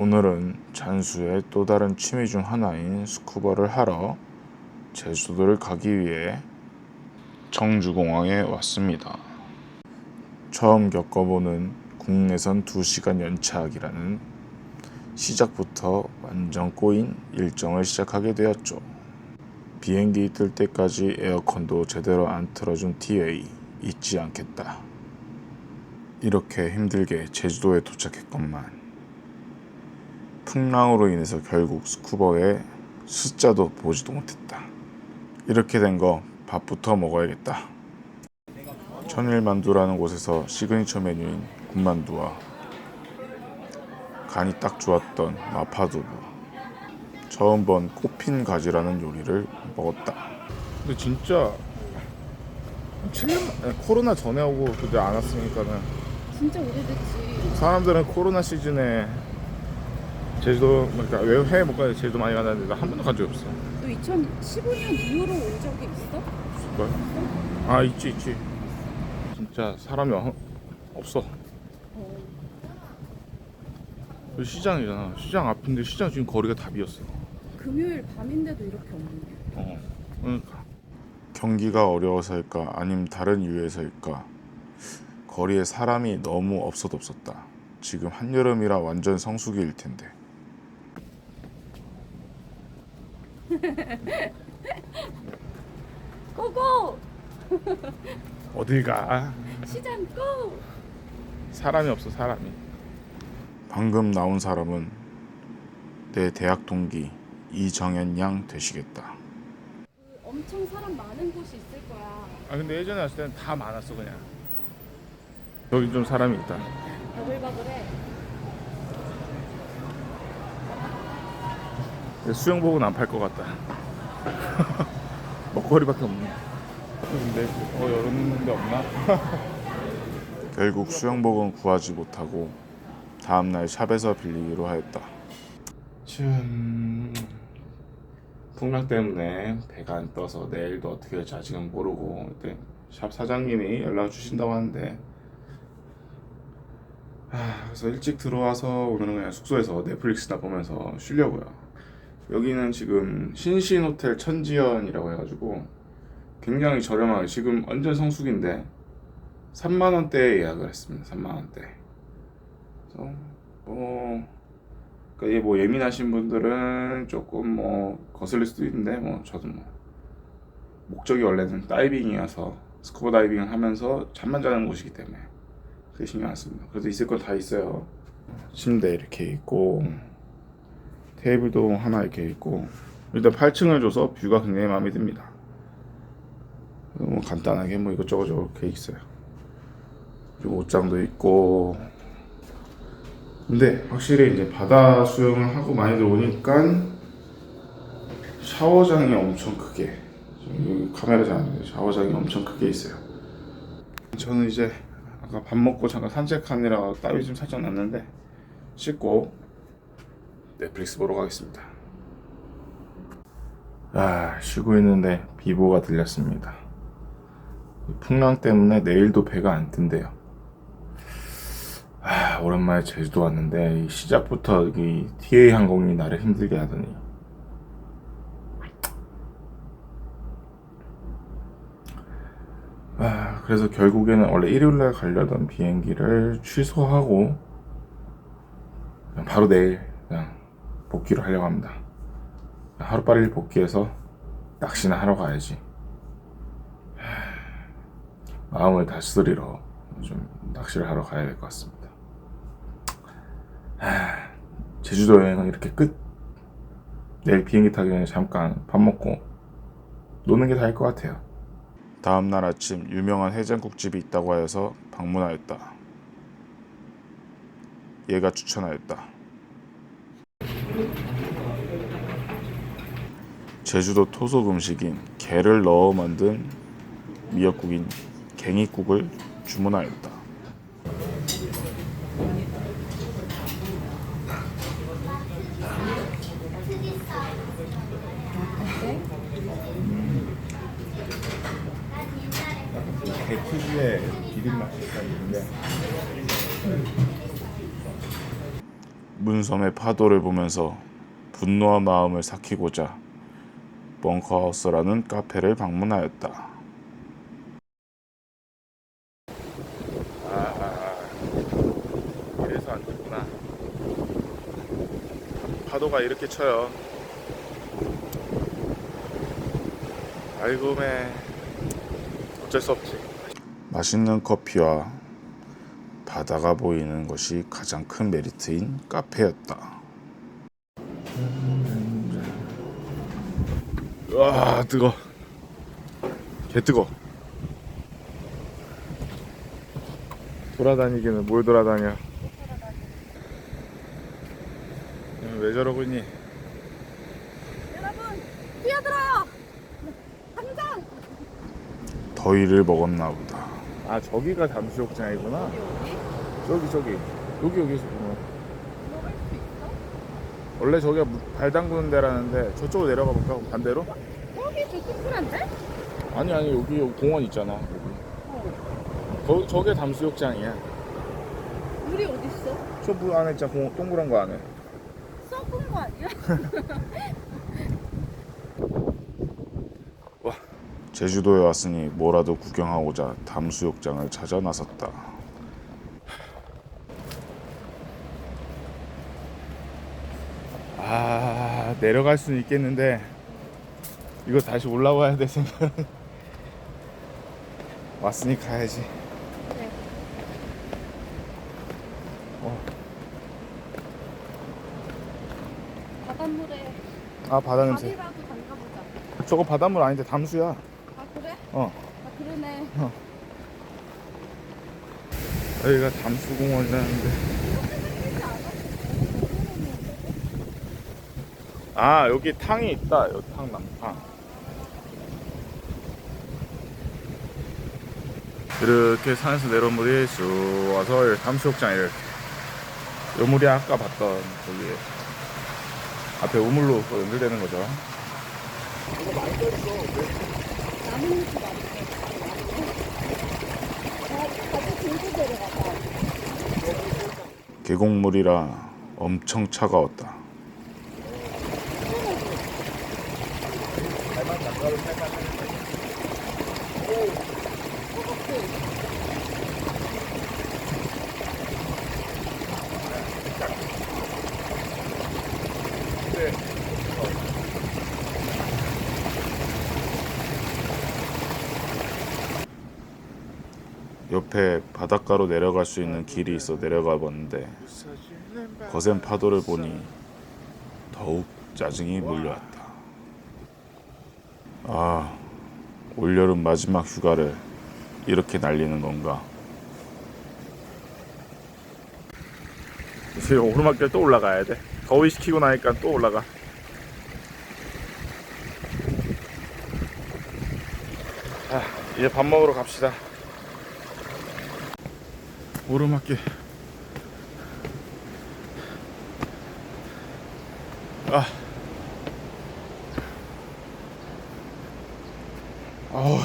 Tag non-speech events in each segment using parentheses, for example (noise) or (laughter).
오늘은 잔수의 또 다른 취미 중 하나인 스쿠버를 하러 제주도를 가기 위해 청주공항에 왔습니다. 처음 겪어보는 국내선 2시간 연착이라는 시작부터 완전 꼬인 일정을 시작하게 되었죠. 비행기 뜰 때까지 에어컨도 제대로 안 틀어준 TA 잊지 않겠다. 이렇게 힘들게 제주도에 도착했건만 풍랑으로 인해서 결국 스쿠버의 숫자도 보지도 못했다. 이렇게 된 거 밥부터 먹어야겠다. 천일만두라는 곳에서 시그니처 메뉴인 군만두와 간이 딱 좋았던 마파두부 처음 본 꽃핀 가지라는 요리를 먹었다. 근데 진짜 7년 코로나 전에 오고 그때 안 왔으니까는 진짜 오래됐지. 사람들은 코로나 시즌에 제주도 그러니까 외 해외 못 가는데 제주도 많이 가는데 나 한 번도 간 적이 없어. 너 2015년 이후로 온 적이 있어? 없을걸? 아 있지 있지. 진짜 사람이 어- 없어. 어. 여기 시장이잖아. 시장 앞인데 시장 지금 거리가 다 비었어. 금요일 밤인데도 이렇게 없네. 어. 그러니까 경기가 어려워서일까 아니면 다른 이유에서일까 거리에 사람이 너무 없어도 없었다. 지금 한여름이라 완전 성수기일 텐데. (laughs) 고고! 어딜 가? 시장 고! 사람이 없어 사람이. 방금 나온 사람은 내 대학 동기 이정현 양 되시겠다. 그 엄청 사람 많은 곳이 있을 거야. 아 근데 예전에 왔을 때는 다 많았어 그냥. 여기 좀 사람이 있다. (laughs) 버글버글해. 수영복은 안 팔 것 같다. (laughs) 먹거리밖에 없네. 근데 어 이런 데 없나? (laughs) 결국 수영복은 구하지 못하고 다음 날 샵에서 빌리기로 하였다. 지금 풍랑 때문에 배가 안 떠서 내일도 어떻게 될지 아직은 모르고 그때 샵 사장님이 연락 주신다고 하는데 아, 그래서 일찍 들어와서 오늘은 그냥 숙소에서 넷플릭스나 보면서 쉬려고요. 여기는 지금 신신 호텔 천지연이라고 해가지고 굉장히 저렴하게 지금 완전 성수기인데 3만 원대에 예약을 했습니다. 3만 원대. 그래서 뭐 그러니까 뭐 예민하신 분들은 조금 뭐 거슬릴 수도 있는데 뭐 저도 뭐 목적이 원래는 다이빙이어서 스쿠버 다이빙을 하면서 잠만 자는 곳이기 때문에 그게 신경 안 씁니다. 그래도 있을 건 다 있어요. 침대 이렇게 있고 테이블도 하나 이렇게 있고 일단 8층을 줘서 뷰가 굉장히 마음에 듭니다. 뭐 간단하게 뭐 이것저것 이렇게 있어요. 그리고 옷장도 있고 근데 확실히 이제 바다 수영을 하고 많이 들어오니까 샤워장이 엄청 크게 카메라 잘 안 돼요. 샤워장이 엄청 크게 있어요. 저는 이제 아까 밥 먹고 잠깐 산책하느라 땀이 좀 살짝 났는데 씻고 넷플릭스 보러 가겠습니다. 아, 쉬고 있는데 비보가 들렸습니다. 풍랑 때문에 내일도 배가 안 뜬대요. 아, 오랜만에 제주도 왔는데 이 시작부터 이 TA 항공이 나를 힘들게 하더니 아, 그래서 결국에는 원래 일요일날 가려던 비행기를 취소하고 바로 내일 그냥 복귀를 하려고 합니다. 하루빨리 복귀해서 낚시나 하러 가야지. 하, 마음을 다스리러 좀 낚시를 하러 가야 될 것 같습니다. 하, 제주도 여행은 이렇게 끝. 내일 비행기 타기 전에 잠깐 밥 먹고 노는 게 다일 것 같아요. 다음 날 아침 유명한 해장국집이 있다고 하여서 방문하였다. 얘가 추천하였다. 제주도 토속 음식인 게를 넣어 만든 미역국인 갱이국을 주문하였다. 게 특유의 비린 맛이 있는데 문섬의 파도를 보면서 분노한 마음을 삭히고자 벙커하우스라는 카페를 방문하였다. 아, 이래서 안 좋구나. 파도가 이렇게 쳐요. 아이고 매 어쩔 수 없지. 맛있는 커피와 바다가 보이는 것이 가장 큰 메리트인 카페였다. 와 뜨거. 개 뜨거. 돌아다니기는 뭘 돌아다녀? 왜 저러고 있니? 여러분 뛰어들어요. 당장. 더위를 먹었나 보다. 아 저기가 잠수욕장이구나. 여기 저기 저기 여기 수 있어? 원래 저기가 무- 발 담그는 데라는데 저쪽으로 내려가 볼까 반대로? 여기 좀 씁쓸한데? 아니 아니 여기, 여기 공원 있잖아. 여기. 어. 저 저게 담수욕장이야. 물이 어디 있어? 저 물 안에 있잖아 공, 동그란 거 안에. 썩은 거 아니야? (laughs) 제주도에 왔으니 뭐라도 구경하고자 담수욕장을 찾아 나섰다. 아 내려갈 수는 있겠는데 이거 다시 올라와야 될 생각은 (laughs) 왔으니 가야지. 네. 어. 바닷물에 아 바다 냄새. 밥이라도 담가보자. 저거 바닷물 아닌데 담수야. 아 그래? 어. 아 그러네. 여기가 담수공원이라는데. 아 여기 탕이 있다. 여기 탕 남탕. 이렇게 산에서 내려온 물이 쑥 와서 담수욕장 이렇게. 요 물이 아까 봤던 저기 앞에 우물로 또 연결되는 거죠. 계곡물이라 엄청 차가웠다. 옆에 바닷가로 내려갈 수 있는 길이 있어 내려가 봤는데 거센 파도를 보니 더욱 짜증이 몰려왔다. 아, 올여름 마지막 휴가를 이렇게 날리는 건가? 이제 오르막길 또 올라가야 돼. 더위 식히고 나니까 또 올라가. 자, 이제 밥 먹으러 갑시다. 오르막길. 아. 아우.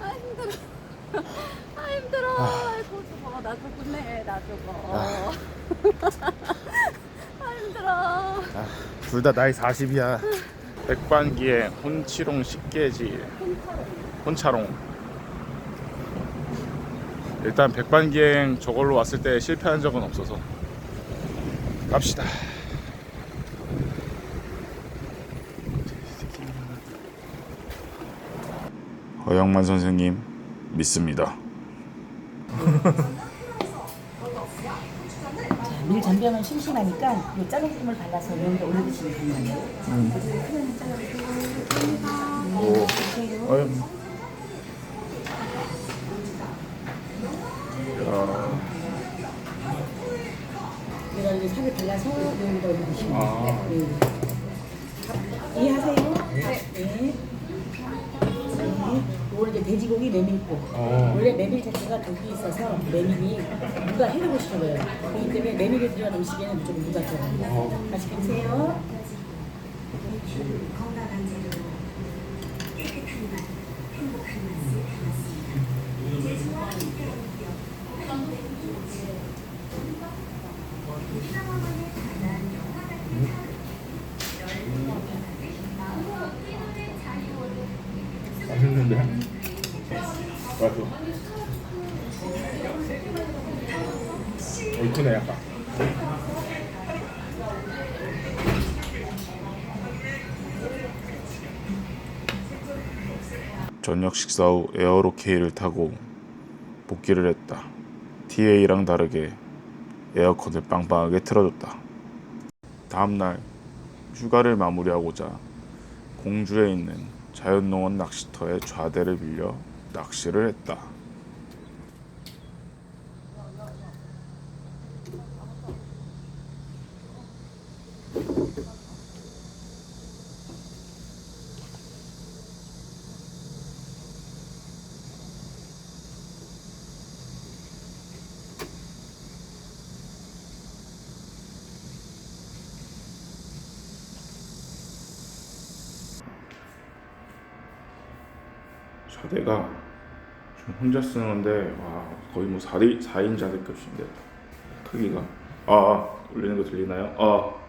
아 힘들어. 아 힘들어. 아이고 저거 나 죽겠네. 나 죽어. 아 힘들어. 둘 다 나이 40이야. 백반기에 혼치롱 식게지. 혼차롱. 일단 백반기행 저걸로 왔을 때 실패한 적은 없어서 갑시다. 허영만 선생님 믿습니다. (laughs) 밀 잠겨면 심심하니까 이 작은 꿀을 발라서 여기다 올려 드시면 돼요. 오. 어휴. 야. 내가 이제 살을 발라서 여기다 올려 드시면 아. 돼요. 네. 밥 이해하세요? 네. 네. 이거 이제 돼지고기 메밀국. 어. 원래 메밀 자체가 독이 있어서 메밀이 누가 해로고 싶어요. 음식에는 무조건 누가 들어가요. 맛있게 드세요. 건강한 재료, 깨끗한 밥, 행복한 맛있는데? 맛있어. 얼큰해 약간. 저녁 식사 후 에어로케이를 타고 복귀를 했다. TA랑 다르게 에어컨을 빵빵하게 틀어줬다. 다음날 휴가를 마무리하고자 공주에 있는 자연농원 낚시터의 좌대를 빌려 낚시를 했다. 좌대가 좀 혼자 쓰는 건데 와 거의 뭐 4인, 4인 자대급인데 크기가 아, 아 울리는 거 들리나요? 아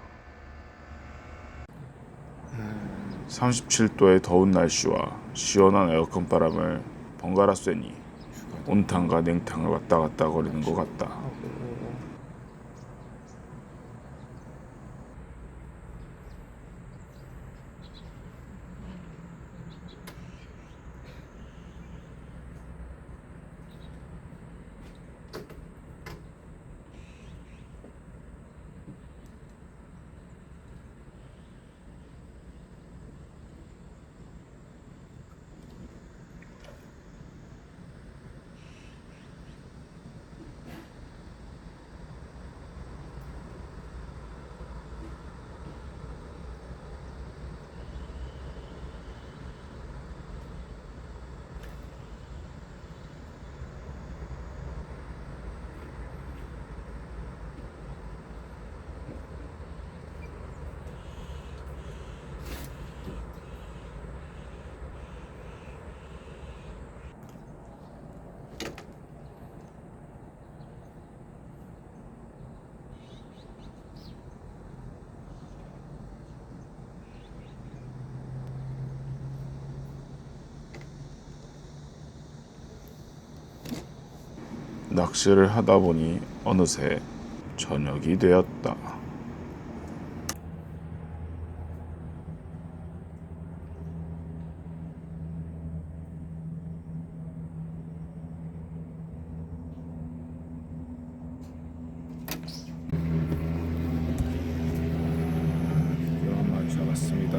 37도의 더운 날씨와 시원한 에어컨 바람을 번갈아 쐬니 온탕과 냉탕을 왔다 갔다 거리는 것 같다. 낚시를 하다 보니 어느새 저녁이 되었다. 잡았습니다.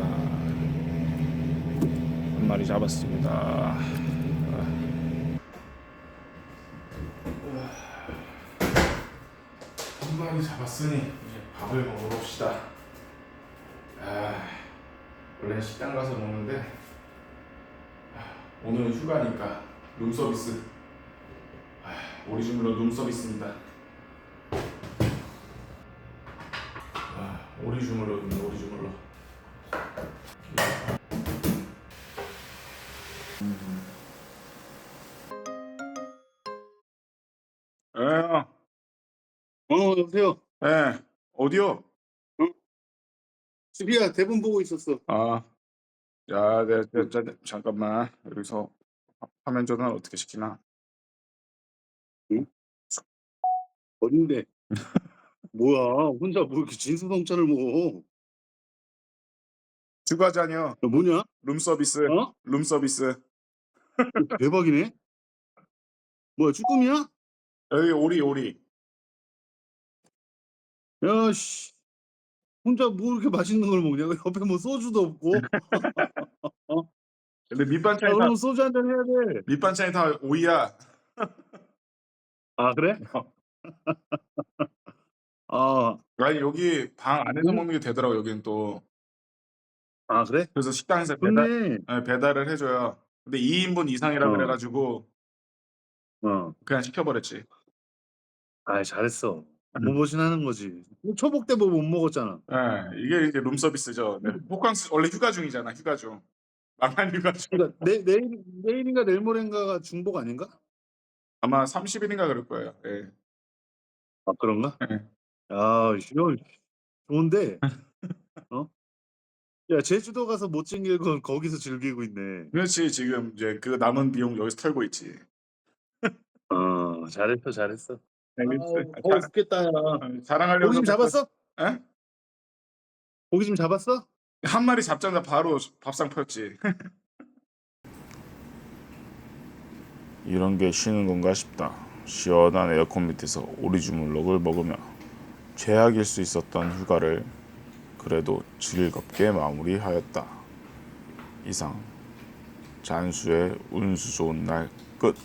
한 마리 잡았습니다. 잡았으니 이제 밥을 먹어봅시다. 아, 원래 식당 가서 먹는데 아, 오늘은 휴가니까 룸 서비스. 아, 오리지물로 룸 서비스입니다. 아, 오리주물로 오 어디요? 수비야, 대본 보고 있었어. 아, 야, 네, 네, 네, 네, 잠깐만 여기서 화- 화면 전환 어떻게 시키나? 어딘데? (laughs) 뭐야, 혼자 뭐 이렇게 진수성찬을 먹어? 휴가 자녀 야, 뭐냐? 룸 서비스, 어? 룸 서비스. 대박이네? 뭐야, 쭈꾸미야? 여기 오리 오리. 야, 씨. 혼자 뭐 이렇게 맛있는 걸 먹냐? (laughs) 옆에 뭐 소주도 없고. (laughs) 근데 야, 밑반찬이 다 그럼 소주 한 잔 해야 돼. 밑반찬이 다 오이야. 아, 그래? 어. (laughs) 아, 아니 여기 방 안에서 음. 먹는 게 되더라고 여기는 또. 아, 그래? 그래서 식당에서 배달 좋네. 네, 배달을 해줘요. 근데 2인분 이상이라 어. 그래가지고 어. 그냥 시켜버렸지. 아, 잘했어. 음. 뭐뭐신 하는 거지. 초복 때 뭐 못 먹었잖아. 예, 이게 이제 룸 서비스죠. 네, 호캉스 원래 휴가 중이잖아, 휴가 중. 망한 휴가 중. 그러니까 내, 내일 내일인가 내일 모레인가가 중복 아닌가? 아마 30일인가 그럴 거예요. 예. 아 그런가? 네. 아 이거 좋은데 (laughs) 어? 야 제주도 가서 못 즐길 건 거기서 즐기고 있네. 그렇지 지금 이제 그 남은 비용 여기서 털고 있지. 어 잘했어 잘했어. 알겠어. 아우, 죽겠다. 야. 자- 자랑하려고. 고기 좀 잡았어? 에? 고기 좀 잡았어? 한 마리 잡자마자 바로 밥상 폈지. (laughs) 이런 게 쉬는 건가 싶다. 시원한 에어컨 밑에서 오리 주물럭을 먹으며 최악일 수 있었던 휴가를 그래도 즐겁게 마무리하였다. 이상 잔수의 운수 좋은 날 끝.